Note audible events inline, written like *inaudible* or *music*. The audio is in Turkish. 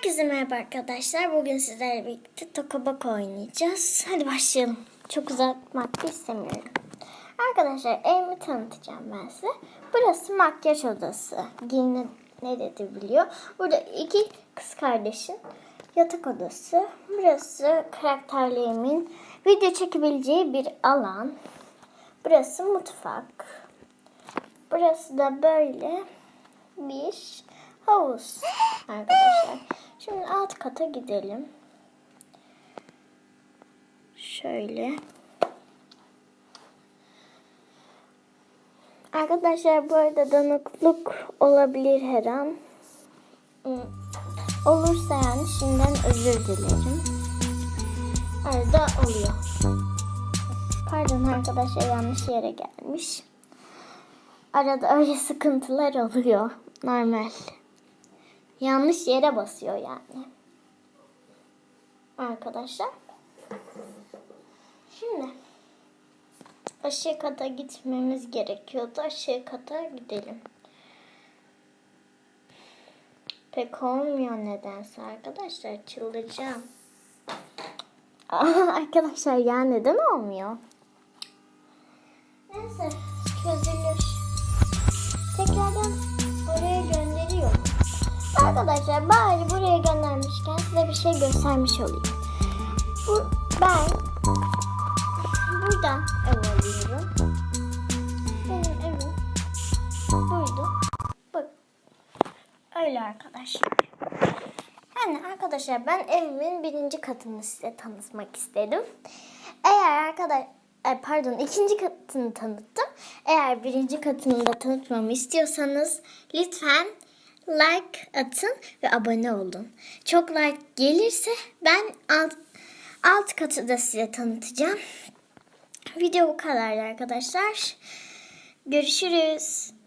Herkese merhaba arkadaşlar. Bugün sizlerle birlikte tokabak oynayacağız. Hadi başlayalım. Çok uzatmak istemiyorum. Arkadaşlar evimi tanıtacağım ben size. Burası makyaj odası. Giyine ne dedi biliyor. Burada iki kız kardeşin yatak odası. Burası karakterlerimin video çekebileceği bir alan. Burası mutfak. Burası da böyle bir havuz arkadaşlar. Şimdi alt kata gidelim. Şöyle. Arkadaşlar bu arada danıklık olabilir her an. Hmm, Olursa yani şimdiden özür dilerim. Arada oluyor. Pardon arkadaşlar yanlış yere gelmiş. Arada öyle sıkıntılar oluyor. Normal. Yanlış yere basıyor yani. Arkadaşlar. Şimdi aşağı kata gitmemiz gerekiyordu. Aşağı kata gidelim. Pek olmuyor nedense arkadaşlar. Çıldıracağım. Aa, *laughs* arkadaşlar ya neden olmuyor? Arkadaşlar bari buraya göndermişken size bir şey göstermiş olayım. Bu, ben buradan ev alıyorum. Benim evim buydu. Bak. Öyle arkadaşlar. Yani arkadaşlar ben evimin birinci katını size tanıtmak istedim. Eğer arkadaş e, pardon ikinci katını tanıttım. Eğer birinci katını da tanıtmamı istiyorsanız lütfen like atın ve abone olun. Çok like gelirse ben alt, alt katı da size tanıtacağım. Video bu kadardı arkadaşlar. Görüşürüz.